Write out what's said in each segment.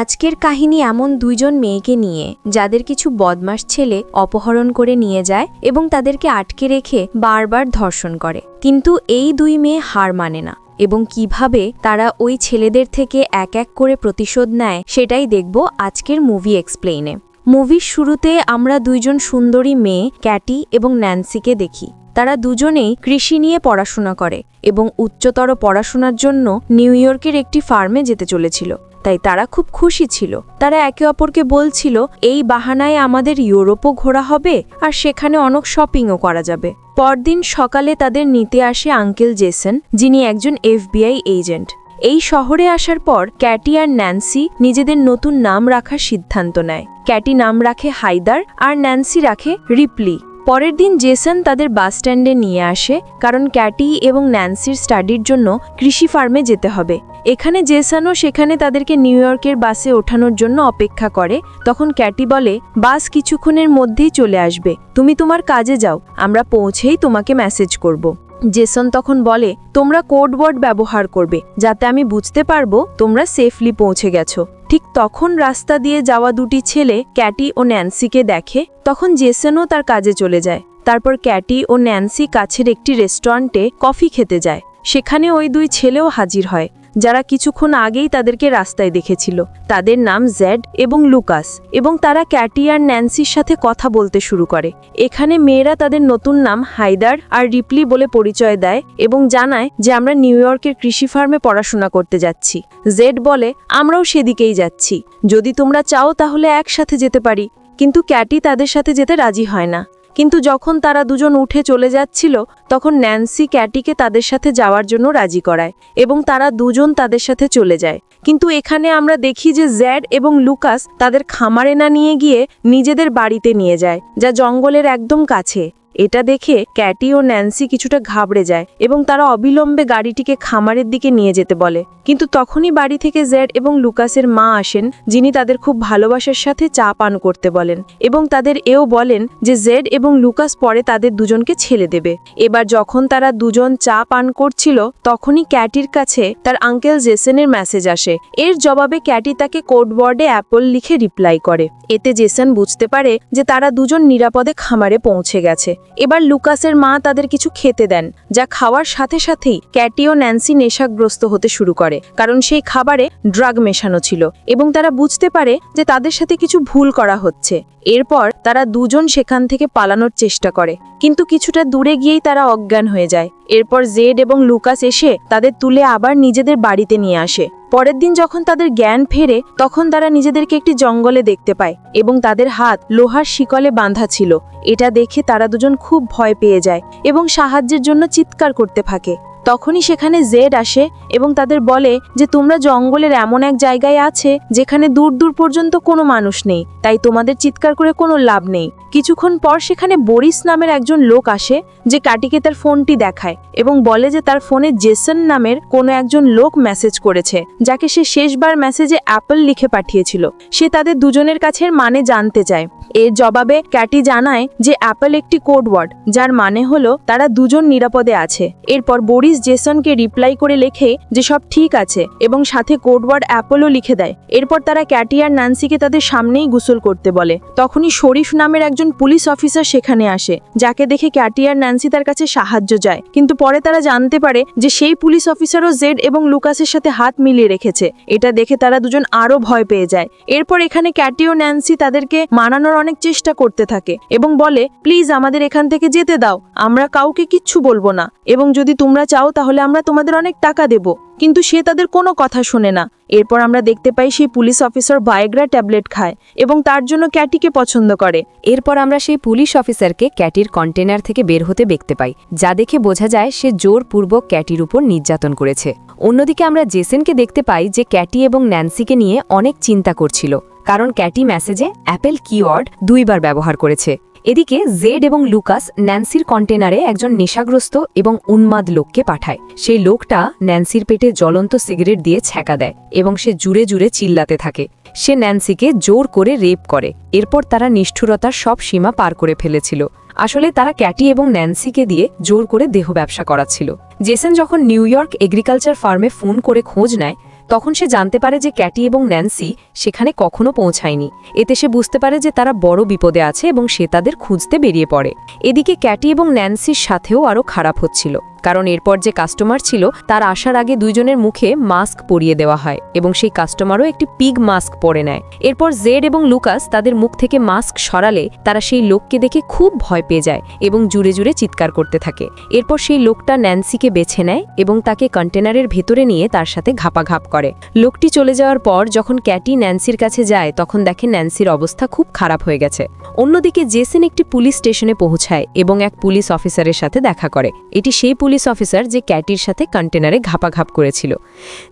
আজকের কাহিনী এমন দুইজন মেয়েকে নিয়ে, যাদের কিছু বদমাস ছেলে অপহরণ করে নিয়ে যায় এবং তাদেরকে আটকে রেখে বারবার ধর্ষণ করে। কিন্তু এই দুই মেয়ে হার মানে না এবং কীভাবে তারা ওই ছেলেদের থেকে এক এক করে প্রতিশোধ নেয়, সেটাই দেখব আজকের মুভি এক্সপ্লেইনে। মুভির শুরুতে আমরা দুইজন সুন্দরী মেয়ে, ক্যাটি এবং ন্যান্সিকে দেখি। তারা দুজনেই কৃষি নিয়ে পড়াশোনা করে এবং উচ্চতর পড়াশোনার জন্য নিউ ইয়র্কের একটি ফার্মে যেতে চলেছিল। তাই তারা খুব খুশি ছিল। তারা একে অপরকে বলছিল, এই বাহানায় আমাদের ইউরোপও ঘোরা হবে আর সেখানে অনেক শপিংও করা যাবে। পরদিন সকালে তাদের নিতে আসে আঙ্কেল জেসন, যিনি একজন এফবিআই এজেন্ট। এই শহরে আসার পর ক্যাটি আর ন্যান্সি নিজেদের নতুন নাম রাখার সিদ্ধান্ত নেয়। ক্যাটি নাম রাখে হাইদার আর ন্যান্সি রাখে রিপলি। পরের দিন জেসন তাদের বাস স্ট্যান্ডে নিয়ে আসে, কারণ ক্যাটি এবং ন্যান্সির স্টাডির জন্য কৃষি ফার্মে যেতে হবে। এখানে জেসনও সেখানে তাদেরকে নিউ ইয়র্কের বাসে ওঠানোর জন্য অপেক্ষা করে। তখন ক্যাটি বলে, বাস কিছুক্ষণের মধ্যেই চলে আসবে। তুমি তোমার কাজে যাও, আমরা পৌঁছেই তোমাকে মেসেজ করব। জেসন তখন বলে, তোমরা কোডওয়ার্ড ব্যবহার করবে, যাতে আমি বুঝতে পারব তোমরা সেফলি পৌঁছে গেছো। ঠিক তখন রাস্তা দিয়ে যাওয়া দুটি ছেলে, ক্যাটি ও ন্যান্সিকে দেখে, তখন জেসনও তার কাজে চলে যায়। তারপর ক্যাটি ও ন্যান্সি কাছের একটি রেস্টুরেন্টে কফি খেতে যায়। সেখানে ওই দুই ছেলেও হাজির হয়। যারা কিছুক্ষণ আগেই তাদেরকে রাস্তায় দেখেছিল। তাদের নাম জ্যাড এবং লুকাস এবং তারা ক্যাটি আর ন্যান্সির সাথে কথা বলতে শুরু করে। এখানে মেয়েরা তাদের নতুন নাম হায়দার আর রিপলি বলে পরিচয় দেয় এবং জানায় যে আমরা নিউ ইয়র্কের কৃষি ফার্মে পড়াশোনা করতে যাচ্ছি। জেড বলে, আমরাও সেদিকেই যাচ্ছি। যদি তোমরা চাও তাহলে একসাথে যেতে পারি। কিন্তু ক্যাটি তাদের সাথে যেতে রাজি হয় না। কিন্তু যখন তারা দুজন উঠে চলে যাচ্ছিল, তখন ন্যান্সি ক্যাটিকে তাদের সাথে যাওয়ার জন্য রাজি করায় এবং তারা দুজন তাদের সাথে চলে যায়। কিন্তু এখানে আমরা দেখি যে জ্যাড এবং লুকাস তাদের খামারে না নিয়ে গিয়ে নিজেদের বাড়িতে নিয়ে যায়, যা জঙ্গলের একদম কাছে। এটা দেখে ক্যাটি ও ন্যান্সি কিছুটা ঘাবড়ে যায় এবং তারা অবিলম্বে গাড়িটিকে খামারের দিকে নিয়ে যেতে বলে। কিন্তু তখনই বাড়ি থেকে জ্যাড এবং লুকাসের মা আসেন, যিনি তাদের খুব ভালোবাসার সাথে চা পান করতে বলেন এবং তাদের এও বলেন যে জেড এবং লুকাস পরে তাদের দুজনকে ছেড়ে দেবে। এবার যখন তারা দুজন চা পান করছিল, তখনই ক্যাটির কাছে তার আঙ্কেল জেসনের মেসেজ আসে। এর জবাবে ক্যাটি তাকে কোডবোর্ডে অ্যাপল লিখে রিপ্লাই করে। এতে জেসন বুঝতে পারে যে তারা দুজন নিরাপদে খামারে পৌঁছে গেছে। এবার লুকাসের মা তাদের কিছু খেতে দেন, যা খাওয়ার সাথে সাথেই ক্যাটি ও ন্যান্সি নেশাগ্রস্ত হতে শুরু করে, কারণ সেই খাবারে ড্রাগ মেশানো ছিল এবং তারা বুঝতে পারে যে তাদের সাথে কিছু ভুল করা হচ্ছে। এরপর তারা দুজন সেখান থেকে পালানোর চেষ্টা করে, কিন্তু কিছুটা দূরে গিয়েই তারা অজ্ঞান হয়ে যায়। এরপর জেড এবং লুকাস এসে তাদের তুলে আবার নিজেদের বাড়িতে নিয়ে আসে। পরের দিন যখন তাদের জ্ঞান ফেরে, তখন তারা নিজেদেরকে একটি জঙ্গলে দেখতে পায় এবং তাদের হাত লোহার শিকলে বাঁধা ছিল। এটা দেখে তারা দুজন খুব ভয় পেয়ে যায় এবং সাহায্যের জন্য চিৎকার করতে থাকে। তখনই সেখানে জেড আসে এবং তাদের বলে যে তোমরা জঙ্গলের এমন এক জায়গায় আছে যেখানে দূর দূর পর্যন্ত কোনো মানুষ নেই, তাই তোমাদের চিৎকার করে কোনো লাভ নেই। কিছুক্ষণ পর সেখানে বরিস নামের একজন লোক আসে যে কাটিকে তার ফোনটি দেখায় এবং বলে যে তার ফোনে জেসন নামের কোনো একজন লোক মেসেজ করেছে, যাকে সে শেষবার মেসেজে অ্যাপল লিখে পাঠিয়েছিল। সে তাদের দুজনের কাছের মানে জানতে চায়। এর জবাবে ক্যাটি জানায় যে অ্যাপল একটি কোড ওয়ার্ড, যার মানে হলো তারা দুজন নিরাপদে আছে। এরপর বরিস জেসনকে রিপ্লাই করে লেখে যে সব ঠিক আছে এবং সাথে কোড ওয়ার্ড অ্যাপলও লিখে দেয়। এরপর তারা ক্যাটি আর নান্সিকে তাদের সামনেই গোসল করতে বলে। তখনই শরীফ নামের একজন পুলিশ অফিসার সেখানে আসে, যাকে দেখে ক্যাটি আর ন্যান্সি তার কাছে সাহায্য যায় কিন্তু পরে তারা জানতে পারে যে সেই পুলিশ অফিসারও জেড এবং লুকাসের সাথে হাত মিলিয়ে রেখেছে। এটা দেখে তারা দুজন আরও ভয় পেয়ে যায়। এরপর এখানে ক্যাটি ও ন্যান্সি তাদেরকে মানানোর অনেক চেষ্টা করতে থাকে এবং বলে, প্লিজ আমাদের এখান থেকে যেতে দাও, আমরা কাউকে কিচ্ছু বলব না। এবং যদি তোমরা চাও তাহলে আমরা তোমাদের অনেক টাকা দেব। কিন্তু সে তাদের কোনো কথা শোনে না। এরপর আমরা দেখতে পাই সেই পুলিশ অফিসার বায়োগ্রা ট্যাবলেট খায় এবং তার জন্য ক্যাটিকে পছন্দ করে। এরপর আমরা সেই পুলিশ অফিসারকে ক্যাটির কন্টেনার থেকে বের হতে দেখতে পাই, যা দেখে বোঝা যায় সে জোরপূর্বক ক্যাটির উপর নির্যাতন করেছে। অন্যদিকে আমরা জেসেনকে দেখতে পাই যে ক্যাটি এবং ন্যান্সিকে নিয়ে অনেক চিন্তা করছিল, কারণ ক্যাটি মেসেজে অ্যাপেল কিওয়ার্ড দুইবার ব্যবহার করেছে। এদিকে জেড এবং লুকাস ন্যান্সির কন্টেনারে একজন নেশাগ্রস্ত এবং উন্মাদ লোককে পাঠায়। সেই লোকটা ন্যান্সির পেটে জ্বলন্ত সিগারেট দিয়ে ছ্যাঁকা দেয় এবং সে জুড়ে জুড়ে চিল্লাতে থাকে। সে ন্যান্সিকে জোর করে রেপ করে। এরপর তারা নিষ্ঠুরতার সব সীমা পার করে ফেলেছিল। আসলে তারা ক্যাটি এবং ন্যান্সিকে দিয়ে জোর করে দেহ ব্যবসা করাচ্ছিল। জেসন যখন নিউ ইয়র্ক এগ্রিকালচার ফার্মে ফোন করে খোঁজ নেয় তখন সে জানতে পারে যে ক্যাটি এবং ন্যান্সি সেখানে কখনো পৌঁছায়নি। এতে সে বুঝতে পারে যে তারা বড় বিপদে আছে এবং সে তাদের খুঁজতে বেরিয়ে পড়ে। এদিকে ক্যাটি এবং ন্যান্সির সাথেও আরও খারাপ হচ্ছিল। কারণ এরপর যে কাস্টমার ছিল, তার আসার আগে দুইজনের মুখে মাস্ক পরিয়ে দেওয়া হয় এবং সেই কাস্টমারও একটি পিগ মাস্ক পরে নেয়। এরপর জেড এবং লুকাস তাদের মুখ থেকে মাস্ক সরালে তারা সেই লোককে দেখে খুব ভয় পেয়ে যায় এবং জুড়ে জুড়ে চিৎকার করতে থাকে। এরপর সেই লোকটা ন্যান্সিকে বেছে নেয় এবং তাকে কন্টেনারের ভেতরে নিয়ে তার সাথে ঘাপাঘাপ করে। লোকটি চলে যাওয়ার পর যখন ক্যাটি ন্যান্সির কাছে যায়, তখন দেখে ন্যান্সির অবস্থা খুব খারাপ হয়ে গেছে। অন্যদিকে জেসেন একটি পুলিশ স্টেশনে পৌঁছায় এবং এক পুলিশ অফিসারের সাথে দেখা করে। এটি সেই পুলিশ অফিসার যে ক্যাটির সাথে কন্টেনারে ঘাপাঘাপ করেছিল।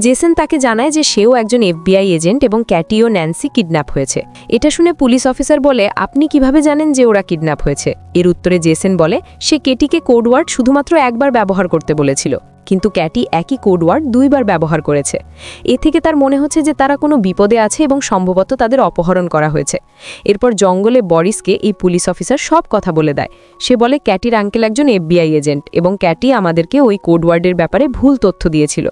জেসেন তাকে জানায় যে সেও একজন এফবিআই এজেন্ট এবং ক্যাটি ও ন্যান্সি কিডন্যাপ হয়েছে। এটা শুনে পুলিশ অফিসার বলে, আপনি কীভাবে জানেন যে ওরা কিডন্যাপ হয়েছে? এর উত্তরে জেসেন বলে, সে কেটিকে কোডওয়ার্ড শুধুমাত্র একবার ব্যবহার করতে বলেছিল। কিন্তু ক্যাটি একই কোডওয়ার্ড দুইবার ব্যবহার করেছে। এ থেকে তার মনে হচ্ছে যে তারা কোনো বিপদে আছে এবং সম্ভবত তাদের অপহরণ করা হয়েছে। এরপর জঙ্গলে বরিসকে এই পুলিশ অফিসার সব কথা বলে দেয়। সে বলে, ক্যাটির আঙ্কেল একজন এফবিআই এজেন্ট এবং ক্যাটি আমাদেরকে ওই কোডওয়ার্ডের ব্যাপারে ভুল তথ্য দিয়েছিল।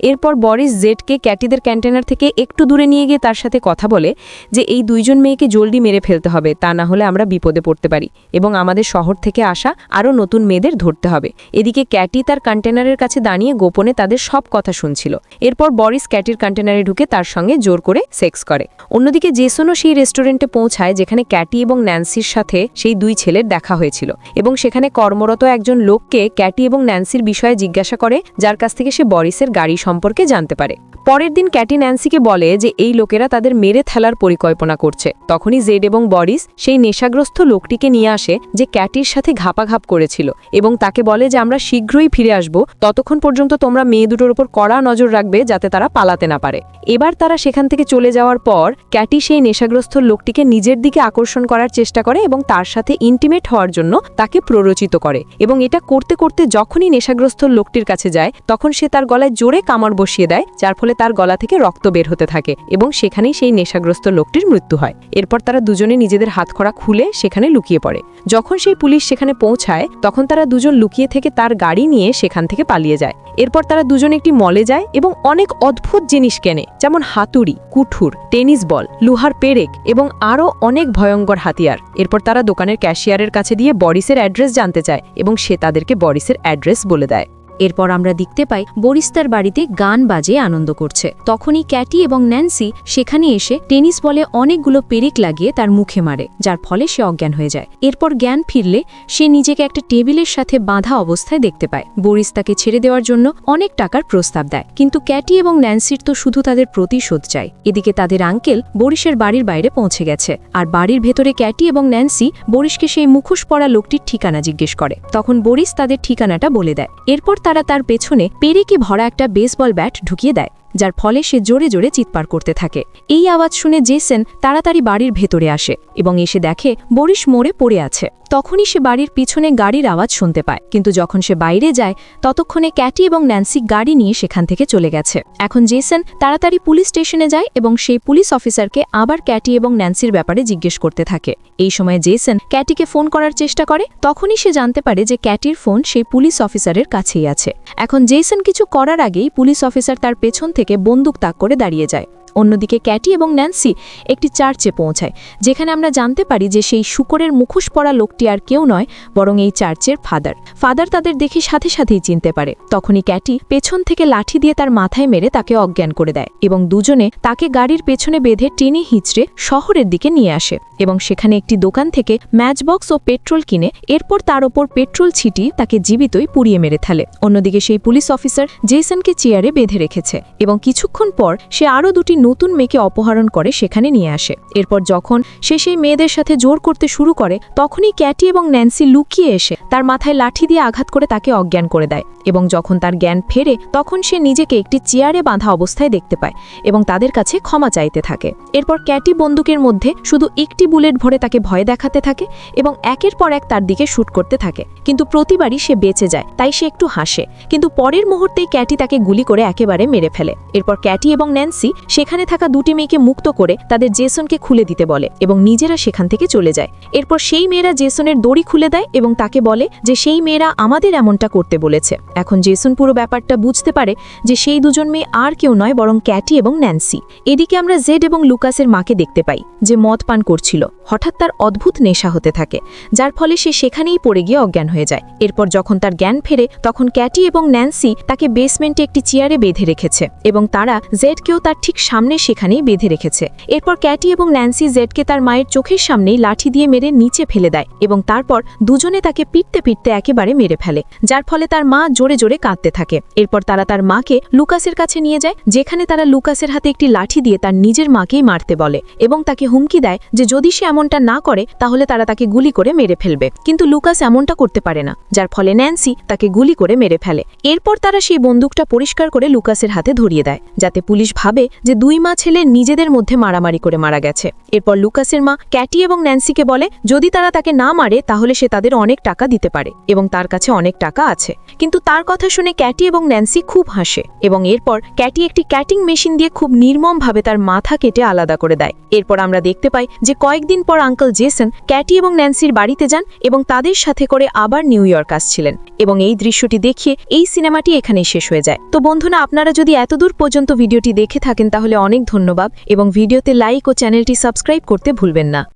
এরপর বরিস জেডকে ক্যাটিদের ক্যান্টেনার থেকে একটু দূরে নিয়ে গিয়ে তার সাথে কথা বলে যে, এই দুইজন মেয়েকে জলদি মেরে ফেলতে হবে, তা না হলে আমরা বিপদে পড়তে পারি এবং আমাদের শহর থেকে আসা আরও নতুন মেয়েদের ধরতে হবে। এদিকে ক্যাটি তার কন্টেনারের কাছে দাঁড়িয়ে গোপনে তাদের সব কথা শুনছিল। এরপর বরিস ক্যাটির কন্টেনারে ঢুকে তার সঙ্গে জোর করে সেক্স করে। অন্যদিকে জেসনও সেই রেস্টুরেন্টে পৌঁছায় যেখানে ক্যাটি এবং ন্যান্সির সাথে সেই দুই ছেলের দেখা হয়েছিল এবং সেখানে কর্মরত একজন লোককে ক্যাটি এবং ন্যান্সির বিষয়ে জিজ্ঞাসা করে, যার কাছ থেকে সে বরিসের গাড়ি সম্পর্কে জানতে পারে। পরের দিন ক্যাটি ন্যান্সিকে বলে যে, এই লোকেরা তাদের মেরে ফেলার পরিকল্পনা করছে। তখনই জেড এবং বরিস সেই নেশাগ্রস্ত লোকটিকে নিয়ে আসে, যে ক্যাটির সাথে ঘাপাঘাপ করেছিল এবং তাকে বলে যে, আমরা শীঘ্রই ফিরে আসব, ততক্ষণ পর্যন্ত তোমরা মেয়ে দুটোর উপর কড়া নজর রাখবে যাতে তারা পালাতে না পারে। এবার তারা সেখান থেকে চলে যাওয়ার পর, ক্যাটি সেই নেশাগ্রস্ত লোকটিকে নিজের দিকে আকর্ষণ করার চেষ্টা করে এবং তার সাথে ইন্টিমেট হওয়ার জন্য তাকে প্ররোচিত করে এবং এটা করতে করতে যখনই নেশাগ্রস্ত লোকটির কাছে যায়, তখন সে তার গলায় জোরে কামড় বসিয়ে দেয়, যার ফলে তার গলা থেকে রক্ত বের হতে থাকে এবং সেখানেই সেই নেশাগ্রস্ত লোকটির মৃত্যু হয়। এরপর তারা দুজনে নিজেদের হাতখড়া খুলে সেখানে লুকিয়ে পড়ে। যখন সেই পুলিশ সেখানে পৌঁছায়, তখন তারা দুজন লুকিয়ে থেকে তার গাড়ি নিয়ে সেখান থেকে পালিয়ে যায়। এরপর তারা দুজন একটি মলে যায় এবং অনেক অদ্ভুত জিনিস কেনে, যেমন হাতুড়ি, কুঠুর, টেনিস বল, লোহার পেরেক এবং আরও অনেক ভয়ঙ্কর হাতিয়ার। এরপর তারা দোকানের ক্যাশিয়ারের কাছে দিয়ে বরিসের অ্যাড্রেস জানতে চায় এবং সে তাদেরকে বরিসের অ্যাড্রেস বলে দেয়। এরপর আমরা দেখতে পাই বরিস তার বাড়িতে গান বাজে আনন্দ করছে। তখনই ক্যাটি এবং ন্যান্সি সেখানে এসে টেনিস বলে অনেকগুলো পেরেক লাগিয়ে তার মুখে মারে, যার ফলে সে অজ্ঞান হয়ে যায়। এরপর জ্ঞান ফিরলে সে নিজেকে একটা টেবিলের সাথে বাঁধা অবস্থায় দেখতে পায়। বরিস তাকে ছেড়ে দেওয়ার জন্য অনেক টাকার প্রস্তাব দেয়, কিন্তু ক্যাটি এবং ন্যান্সির তো শুধু তাদের প্রতিশোধ চায় এদিকে তাদের আঙ্কেল বরিশের বাড়ির বাইরে পৌঁছে গেছে, আর বাড়ির ভেতরে ক্যাটি এবং ন্যান্সি বরিশকে সেই মুখোশ পরা লোকটির ঠিকানা জিজ্ঞেস করে। তখন বরিস তাদের ঠিকানাটা বলে দেয়। এরপর তারা তার পেছনে পেরেকে ভরা একটা বেসবল ব্যাট ঢুকিয়ে দেয়, যার ফলে সে জোরে জোরে চিৎপার করতে থাকে। এই আওয়াজ শুনে জেসেন তাড়াতাড়ি বাড়ির ভেতরে আসে এবং এসে দেখে বরিশ মোড়ে পড়ে আছে। তখনই সে বাড়ির পিছনে গাড়ির আওয়াজ শুনতে পায়। কিন্তু যখন সে বাইরে যায়, ততক্ষণে ক্যাটি এবং ন্যান্সি গাড়ি নিয়ে সেখান থেকে চলে গেছে। এখন জেসন তাড়াতাড়ি পুলিশ স্টেশনে যায় এবং সেই পুলিশ অফিসারকে আবার ক্যাটি এবং ন্যান্সির ব্যাপারে জিজ্ঞেস করতে থাকে। এই সময় জেসন ক্যাটিকে ফোন করার চেষ্টা করে। তখনই সে জানতে পারে যে ক্যাটির ফোন সেই পুলিশ অফিসারের কাছেই আছে। এখন জেসন কিছু করার আগেই পুলিশ অফিসার তার পেছন থেকে বন্দুক তাক করে দাঁড়িয়ে যায়। অন্যদিকে ক্যাটি এবং ন্যান্সি একটি চার্চে পৌঁছায়, যেখানে আমরা জানতে পারি যে সেই শুকরের মুখোশ পরা লোকটি আর কেউ নয়, বরং এই চার্চের ফাদার। ফাদার তাদের দেখে সাথে সাথেই চিনতে পারে। তখনই ক্যাটি পেছন থেকে লাঠি দিয়ে তার মাথায় মেরে তাকে অজ্ঞান করে দেয় এবং দুজনে তাকে গাড়ির পেছনে বেঁধে টেনে হিঁচড়ে শহরের দিকে নিয়ে আসে এবং সেখানে একটি দোকান থেকে ম্যাচবক্স ও পেট্রোল কিনে এরপর তার ওপর পেট্রোল ছিটিয়ে তাকে জীবিতই পুড়িয়ে মেরে ফেলে। অন্যদিকে সেই পুলিশ অফিসার জেসনকে চেয়ারে বেঁধে রেখেছে এবং কিছুক্ষণ পর সে আরও দুটি নতুন মেয়েকে অপহরণ করে সেখানে নিয়ে আসে। এরপর যখন সে সেই মেয়েদের সাথে জোর করতে শুরু করে, তখনই ক্যাটি এবং ন্যান্সি লুকিয়ে এসে তার মাথায় লাঠি দিয়ে আঘাত করে তাকে অজ্ঞান করে দেয় এবং যখন তার জ্ঞান ফেরে, তখন সে নিজেকে একটি চেয়ারে বাঁধা অবস্থায় দেখতে পায় এবং তাদের কাছে ক্ষমা চাইতে থাকে। এরপর ক্যাটি বন্দুকের মধ্যে শুধু একটি বুলেট ভরে তাকে ভয় দেখাতে থাকে এবং একের পর এক তার দিকে শ্যুট করতে থাকে। কিন্তু প্রতিবারই সে বেঁচে যায়, তাই সে একটু হাসে। কিন্তু পরের মুহূর্তেই ক্যাটি তাকে গুলি করে একেবারে মেরে ফেলে। এরপর ক্যাটি এবং ন্যান্সি সেখানে সেখানে থাকা দুটি মেয়েকে মুক্ত করে তাদের জেসনকে খুলে দিতে বলে এবং নিজেরা সেখান থেকে চলে যায়। এরপর সেই মেয়েরা জেসনের দড়ি খুলে দেয় এবং তাকে বলে যে, সেই মেয়েরা আমাদের এমনটা করতে বলেছে। এখন জেসন পুরো ব্যাপারটা বুঝতে পারে যে, সেই দুজন মেয়ে আর কেউ নয়, বরং ক্যাটি এবং ন্যান্সি। এদিকে আমরা জেড এবং লুকাসের মাকে দেখতে পাই, যে মদ পান করছিল। হঠাৎ তার অদ্ভুত নেশা হতে থাকে, যার ফলে সে সেখানেই পড়ে গিয়ে অজ্ঞান হয়ে যায়। এরপর যখন তার জ্ঞান ফেরে, তখন ক্যাটি এবং ন্যান্সি তাকে বেসমেন্টে একটি চেয়ারে বেঁধে রেখেছে এবং তারা জেডকেও তার ঠিক সামনে সেখানেই বেঁধে রেখেছে। এরপর ক্যাটি এবং ন্যান্সি জেডকে তার মায়ের চোখের সামনেই লাঠি দিয়ে মেরে নিচে ফেলে দেয় এবং তারপর দুজনে তাকে পিটতে পিটতে একেবারে মেরে ফেলে, যার ফলে তার মা জোরে জোরে কাঁদতে থাকে। এরপর তারা তার মাকে লুকাসের কাছে নিয়ে যায়, যেখানে তারা লুকাসের হাতে একটি লাঠি দিয়ে তার নিজের মাকেই মারতে বলে এবং তাকে হুমকি দেয় যে যদি সে এমনটা না করে, তাহলে তারা তাকে গুলি করে মেরে ফেলবে। কিন্তু লুকাস এমনটা করতে পারে না, যার ফলে ন্যান্সি তাকে গুলি করে মেরে ফেলে। এরপর তারা সেই বন্দুকটা পরিষ্কার করে লুকাসের হাতে ধরিয়ে দেয়, যাতে পুলিশ ভাবে যে দুই মা ছেলে নিজেদের মধ্যে মারামারি করে মারা গেছে। এরপর লুকাসের মা ক্যাটি এবং ন্যান্সিকে বলে, যদি তারা তাকে না মারে, তাহলে সে তাদের অনেক টাকা দিতে পারে এবং তার কাছে অনেক টাকা আছে। কিন্তু তার কথা শুনে ক্যাটি এবং ন্যান্সি খুব হাসে এবং এরপর ক্যাটি একটি ক্যাটিং মেশিন দিয়ে খুব নির্মমভাবে তার মাথা কেটে আলাদা করে দেয়। এরপর আমরা দেখতে পাই যে কয়েকদিন পর আঙ্কেল জেসন ক্যাটি এবং ন্যান্সির বাড়িতে যান এবং তাদের সাথে করে আবার নিউ ইয়র্ক আসছিলেন এবং এই দৃশ্যটি দেখিয়ে এই সিনেমাটি এখানেই শেষ হয়ে যায়। তো বন্ধুরা, আপনারা যদি এতদূর পর্যন্ত ভিডিওটি দেখে থাকেন, তাহলে অনেক ধন্যবাদ এবং ভিডিওতে লাইক ও চ্যানেলটি সাবস্ক্রাইব করতে ভুলবেন না।